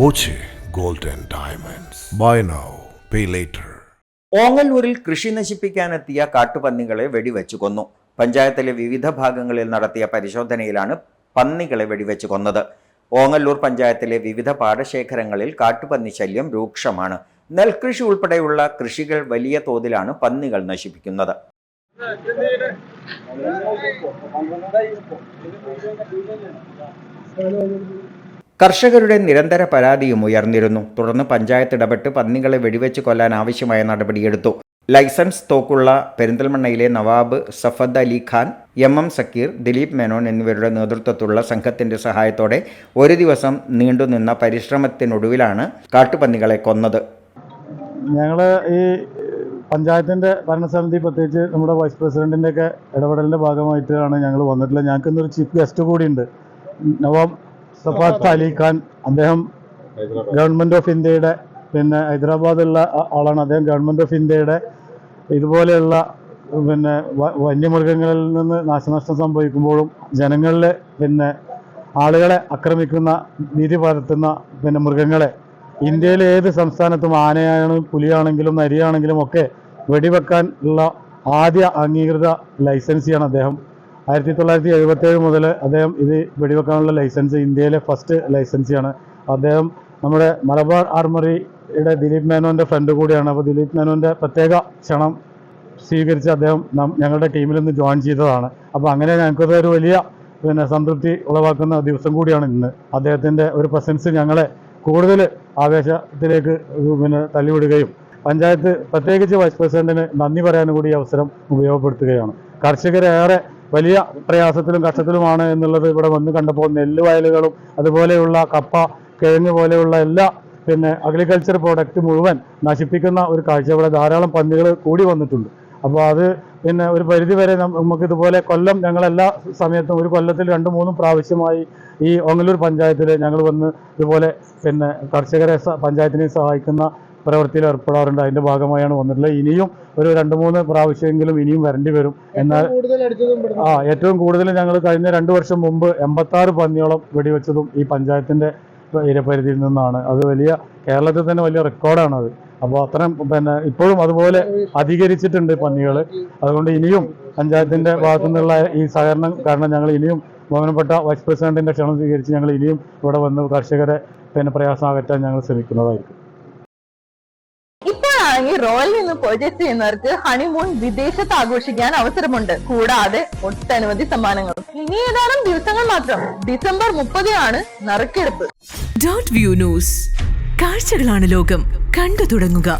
Boche golden diamonds. Buy now pay later ഓങ്ങല്ലൂരിൽ കൃഷി നശിപ്പിക്കാനെത്തിയ കാട്ടുപന്നികളെ വെടിവെച്ചു കൊന്നു. പഞ്ചായത്തിലെ വിവിധ ഭാഗങ്ങളിൽ നടത്തിയ പരിശോധനയിലാണ് പന്നികളെ വെടിവെച്ച് കൊന്നത്. ഓങ്ങല്ലൂർ പഞ്ചായത്തിലെ വിവിധ പാടശേഖരങ്ങളിൽ കാട്ടുപന്നി ശല്യം രൂക്ഷമാണ്. നെൽകൃഷി ഉൾപ്പെടെയുള്ള കൃഷികൾ വലിയ തോതിലാണ് പന്നികൾ നശിപ്പിക്കുന്നത്. കർഷകരുടെ നിരന്തര പരാതിയും ഉയർന്നിരുന്നു. തുടർന്ന് പഞ്ചായത്ത് ഇടപെട്ട് പന്നികളെ വെടിവെച്ച് കൊല്ലാൻ ആവശ്യമായ നടപടിയെടുത്തു ലൈസൻസ് തോക്കുള്ള പെരിന്തൽമണ്ണയിലെ നവാബ് സഫദ് അലി ഖാൻ എം എം സക്കീർ ദിലീപ് മേനോൻ എന്നിവരുടെ നേതൃത്വത്തിലുള്ള സംഘത്തിന്റെ സഹായത്തോടെ ഒരു ദിവസം നീണ്ടുനിന്ന പരിശ്രമത്തിനൊടുവിലാണ് കാട്ടുപന്നികളെ കൊന്നത്. ഞങ്ങൾ ഈ പഞ്ചായത്തിന്റെ ഭരണസമിതി പ്രത്യേകിച്ച് നമ്മുടെ വൈസ് പ്രസിഡന്റിന്റെ ഒക്കെ ഇടപെടലിന്റെ ഭാഗമായിട്ടാണ് ഞങ്ങൾ വന്നിട്ടുള്ളത്. ഞങ്ങൾക്ക് ഇന്നൊരു ചീഫ് ഗസ്റ്റ് കൂടിയുണ്ട്. നവാബ് സഫാത്ത് അലി ഖാൻ അദ്ദേഹം ഗവൺമെന്റ് ഓഫ് ഇന്ത്യയുടെ പിന്നെ ഹൈദരാബാദുള്ള ആളാണ്. അദ്ദേഹം ഗവൺമെന്റ് ഓഫ് ഇന്ത്യയുടെ ഇതുപോലെയുള്ള പിന്നെ വന്യമൃഗങ്ങളിൽ നിന്ന് നാശനഷ്ടം സംഭവിക്കുമ്പോഴും ജനങ്ങളിലെ പിന്നെ ആളുകളെ ആക്രമിക്കുന്ന നീതി പരത്തുന്ന പിന്നെ മൃഗങ്ങളെ ഇന്ത്യയിലെ ഏത് സംസ്ഥാനത്തും ആനയാണെങ്കിലും പുലിയാണെങ്കിലും നരിയാണെങ്കിലും ഒക്കെ വെടിവെക്കാൻ ഉള്ള ആദ്യ അംഗീകൃത ലൈസൻസിയാണ് അദ്ദേഹം. ആയിരത്തി തൊള്ളായിരത്തി എഴുപത്തി ഏഴ് മുതൽ അദ്ദേഹം ഇത് വെടിവെക്കാനുള്ള ലൈസൻസ് ഇന്ത്യയിലെ ഫസ്റ്റ് ലൈസൻസിയാണ്. അദ്ദേഹം നമ്മുടെ മലബാർ ആർമറിയുടെ ദിലീപ് മേനോന്റെ ഫ്രണ്ട് കൂടിയാണ്. അപ്പോൾ ദിലീപ് മേനോന്റെ പ്രത്യേക ക്ഷണം സ്വീകരിച്ച് അദ്ദേഹം ഞങ്ങളുടെ ടീമിൽ നിന്ന് ജോയിൻ ചെയ്തതാണ്. അപ്പോൾ അങ്ങനെ ഞങ്ങൾക്കത് ഒരു വലിയ പിന്നെ സംതൃപ്തി ഉളവാക്കുന്ന ദിവസം കൂടിയാണ് ഇന്ന്. അദ്ദേഹത്തിന്റെ ഒരു പ്രസൻസ് ഞങ്ങളെ കൂടുതൽ ആവേശത്തിലേക്ക് പിന്നെ തള്ളിവിടുകയും പഞ്ചായത്ത് പ്രത്യേകിച്ച് വൈസ് പ്രസിഡന്റിന് നന്ദി പറയാനും കൂടി അവസരം ഉപയോഗപ്പെടുത്തുകയാണ്. കർഷകരേറെ വലിയ പ്രയാസത്തിലും കഷ്ടത്തിലുമാണ് എന്നുള്ളത് ഇവിടെ വന്ന് കണ്ടപ്പോൾ നെല്ല് വയലുകളും അതുപോലെയുള്ള കപ്പ കിഴങ്ങ് പോലെയുള്ള എല്ലാ പിന്നെ അഗ്രികൾച്ചർ പ്രോഡക്റ്റ് മുഴുവൻ നശിപ്പിക്കുന്ന ഒരു കാഴ്ച ഇവിടെ ധാരാളം പന്നികൾ കൂടി വന്നിട്ടുണ്ട്. അപ്പോൾ അത് പിന്നെ ഒരു പരിധിവരെ നമുക്ക് ഇതുപോലെ കൊല്ലം ഞങ്ങളെല്ലാ സമയത്തും ഒരു കൊല്ലത്തിൽ രണ്ട് മൂന്നും പ്രാവശ്യമായി ഈ ഒങ്ങല്ലൂർ പഞ്ചായത്തിൽ ഞങ്ങൾ വന്ന് ഇതുപോലെ പിന്നെ കർഷകരെ പഞ്ചായത്തിനെ സഹായിക്കുന്ന പ്രവൃത്തിയിൽ ഏർപ്പെടാറുണ്ട്. അതിന്റെ ഭാഗമായാണ് വന്നിട്ടുള്ളത്. ഇനിയും ഒരു രണ്ട് മൂന്ന് പ്രാവശ്യമെങ്കിലും ഇനിയും വരേണ്ടി വരും. എന്നാൽ ആ ഏറ്റവും കൂടുതൽ ഞങ്ങൾ കഴിഞ്ഞ രണ്ട് വർഷം മുമ്പ് എൺപത്തി പന്നിയോളം വെടിവെച്ചതും ഈ പഞ്ചായത്തിന്റെ ഇരപരിധിയിൽ നിന്നാണ്. അത് വലിയ കേരളത്തിൽ തന്നെ വലിയ റെക്കോർഡാണ് അത്. അപ്പോൾ അത്തരം പിന്നെ ഇപ്പോഴും അതുപോലെ അധികരിച്ചിട്ടുണ്ട് പന്നികൾ. അതുകൊണ്ട് ഇനിയും പഞ്ചായത്തിന്റെ ഭാഗത്തു നിന്നുള്ള ഈ സഹകരണം കാരണം ഞങ്ങൾ ഇനിയും ബഹുമാനപ്പെട്ട വൈസ് പ്രസിഡന്റിന്റെ ക്ഷണം സ്വീകരിച്ച് ഞങ്ങൾ ഇനിയും ഇവിടെ വന്ന് കർഷകരെ പിന്നെ പ്രയാസം അകറ്റാൻ ഞങ്ങൾ ശ്രമിക്കുന്നതായിരിക്കും. ഇപ്പോഴാണെങ്കിൽ റോയൽ നിന്ന് പർച്ചേസ് ചെയ്യുന്നവർക്ക് ഹണിമൂൺ വിദേശത്ത് ആഘോഷിക്കാൻ അവസരമുണ്ട്. കൂടാതെ ഒട്ടനവധി സമ്മാനങ്ങളും. ഇനി ഏതാനും ദിവസങ്ങൾ മാത്രം. ഡിസംബർ മുപ്പതിനാണ് നറുക്കെടുപ്പ്. ഡോട്ട് വ്യൂ ന്യൂസ് കാഴ്ചകളാണ് ലോകം. കണ്ടു തുടങ്ങുക.